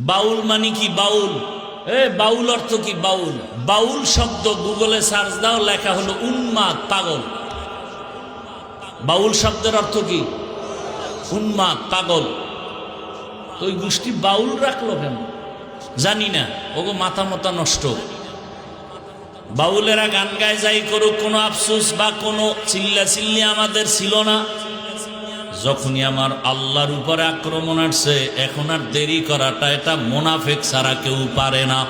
বাউল মানে কি বাউল? এ, বাউল অর্থ কি বাউল? বাউল শব্দ গুগলে সার্চ দাও, লেখা হলো উন্মাদ, পাগল। বাউল শব্দের অর্থ কি? উন্মাদ, পাগল। তো ওই গোষ্ঠী বাউল রাখল কেন? জানি না। ওগো মাথা মাথা নষ্ট। বাউলেরা গান গায়, যাই করুক, কোনো আফসোস বা কোনো চিল্লা চিল্লি আমাদের ছিল না। যখনই আমার আল্লাহর উপরে আক্রমণ আসছে, এখন আর দেরি করাটা এটা মোনাফেক ছাড়া কেউ পারে না।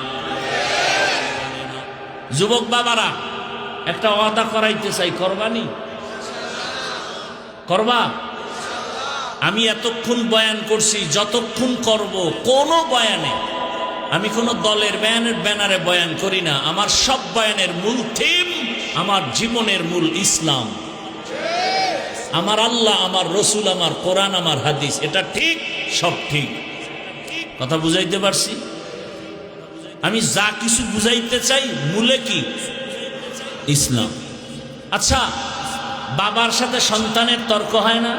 যুবক বাবারা, একটা ওয়াদা করাইতে চাই করবানি করবা? আমি এতক্ষণ বয়ান করছি, যতক্ষণ করব, কোনো বয়ানে। আমি কোনো দলের ব্যানের ব্যানারে বয়ান করি না, আমার সব বয়ানের মূল থিম আমার জীবনের মূল ইসলাম। আমার আল্লাহ, আমার রসুল, আমার কোরআন, আমার হাদিস, এটা ঠিক? সব ঠিক। কথা বুঝাইতে পারছি? আমি যা কিছু বুঝাইতে চাই, মূলে কি? ইসলাম। আচ্ছা বাবার সাথে সন্তানের তর্ক হয় না?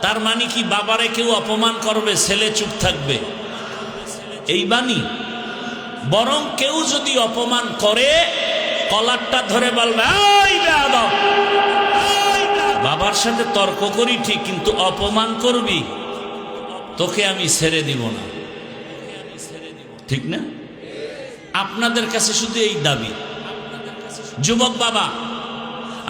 তার মানে কি বাবারে কেউ অপমান করবে, ছেলে চুপ থাকবে? এই বাণী। বরং কেউ যদি অপমান করে, কলারটা ধরে বলবে! বাবার সাথে তর্ক করি ঠিক, কিন্তু অপমান করবি? তোকে আমি ছেড়ে দিব না। ঠিক না? আপনাদের কাছে শুধু এই দাবি। যুবক বাবা,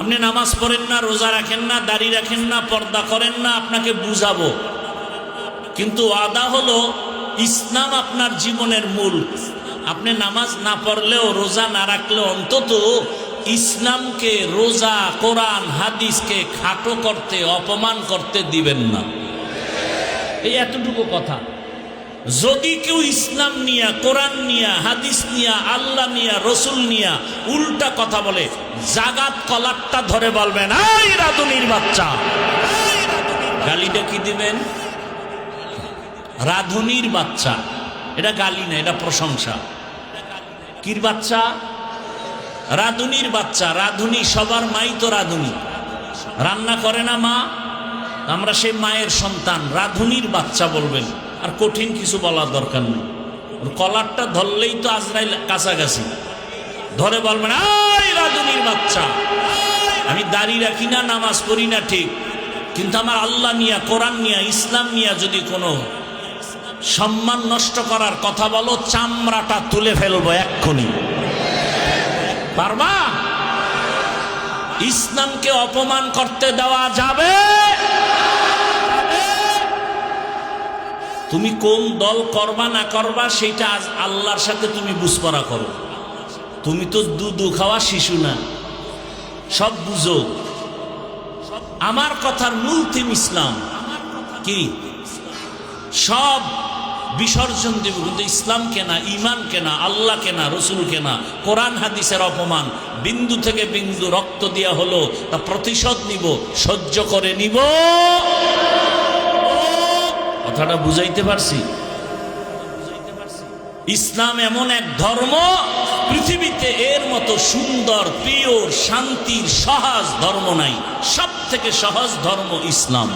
আপনি নামাজ পড়েন না, রোজা রাখেন না, দাড়ি রাখেন না, পর্দা করেন না, আপনাকে বুঝাবো। কিন্তু আদা হলো, ইসলাম আপনার জীবনের মূল। আপনি নামাজ না পড়লেও, রোজা না রাখলেও অন্তত ইসলামকে রোজা, কোরআন, হাদিসকে খাটো করতে, অপমান করতে দিবেন না। এই এতটুকু কথা। যদি কেউ ইসলাম নিয়া, কোরআন নিয়া, হাদিস নিয়া, আল্লাহ নিয়া, রসুল নিয়া উল্টা কথা বলে, জাগাত কলারটা ধরে বলবেন, এই রাধুনির বাচ্চা। গালিটা কি দিবেন? রাধুনির বাচ্চা। এটা গালি না, এটা প্রশংসা। কির বাচ্চা? রাধুনির বাচ্চা, রাধুনি, সবার মাই তো রাধুনি। রান্না করে না মা? আমরা সেই মায়ের সন্তান, রাধুনির বাচ্চা বলবেন। আর কঠিন কিছু বলার দরকার নেই। কলারটা ধরলেই তো আজরাইল কাছাকাছি। ধরে বলবেন আই রাধুনির বাচ্চা। আমি দাড়ি রাখি না, নামাজ পড়ি না ঠিক। কিন্তু আমার আল্লাহ নিয়া, কোরআন নিয়া, ইসলাম নিয়া যদি কোনো সম্মান নষ্ট করার কথা বলো, চামড়াটা তুলে ফেলব এক্ষুনি। পারবা ইসলামকে অপমান করতে দেওয়া যাবে? তুমি কোন দল করবা না করবা, সেটা আজ আল্লাহর সাথে তুমি বুঝপরা করো। তুমি তো দুধু খাওয়া শিশু না। সব বুঝো। আমার কথার মূল থিম ইসলাম। কি? সব বিসর্জন দেব, কিন্তু ইসলাম কেনা ইমান কেনা, আল্লাহ কেনা, রসুল কেনা, কোরআন, হাদিসের অপমান। বিন্দু থেকে বিন্দু রক্ত দেওয়া হলো, তা প্রতিশোধ নিব, সহ্য করে নিব। কথাটা বুঝাইতে পারছি? ইসলাম এমন এক ধর্ম, পৃথিবীতে এর মতো সুন্দর, পিওর, শান্তির, সহজ ধর্ম নাই। সব থেকে সহজ ধর্ম ইসলাম।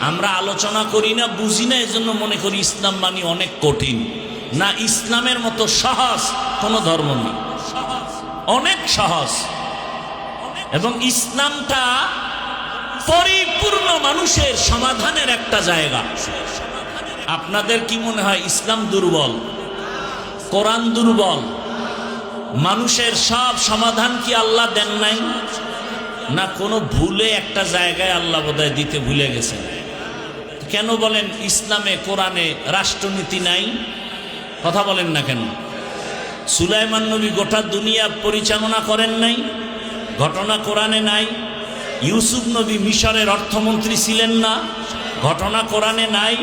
আমরা আলোচনা করি না, বুঝি না, এজন্য মনে করি ইসলাম মানি অনেক কঠিন। না, ইসলামের মতো সহজ কোনো ধর্ম নেই। অনেক সহজ এবং ইসলামটা পরিপূর্ণ মানুষের সমাধানের একটা জায়গা। আপনাদের কি মনে হয় ইসলাম দুর্বল? কোরআন দুর্বল? মানুষের সব সমাধান কি আল্লাহ দেন নাই? না, কোনো ভুলে একটা জায়গায় আল্লাহ বোধহয় দিতে ভুলে গেছেন? কেন বলেন ইসলামে, কোরআনে রাষ্ট্রনীতি নাই? কথা বলেন না কেন? সুলাইমান নবী গোটা দুনিয়া পরিচালনা করেন নাই, ঘটনা কোরআনে নাই, ইউসুফ নবী মিশরের অর্থমন্ত্রী ছিলেন না, ঘটনা কোরআনে নাই,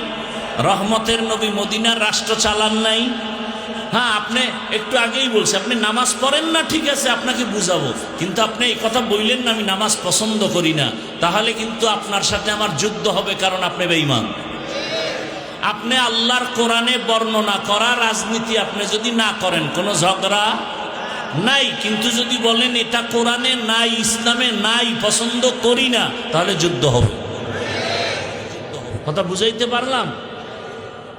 রহমতের নবী মদিনার রাষ্ট্র চালান নাই হ্যাঁ আপনি একটু আগেই বলছি, আপনি নামাজ পড়েন না, ঠিক আছে, আপনাকে বুঝাবো। কিন্তু আপনি এই কথা বললেন না, আমি নামাজ পছন্দ করি না। তাহলে কিন্তু আপনার সাথে আমার যুদ্ধ হবে, কারণ আপনি বেঈমান। আপনি আল্লাহর কোরআনে বর্ণনা করা রাজনীতি আপনি যদি না করেন, কোনো ঝগড়া নাই। কিন্তু যদি বলেন, এটা কোরআনে নাই, ইসলামে নাই, পছন্দ করি না, তাহলে যুদ্ধ হবে। কথা বুঝাইতে পারলাম?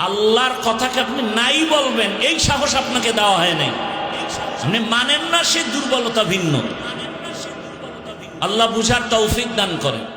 আল্লাহর কথাকে আপনি নাই বলবেন, এই সাহস আপনাকে দেওয়া হয় নাই। আপনি মানেন না সে দুর্বলতা ভিন্ন। আল্লাহ বুঝার তৌফিক দান করেন।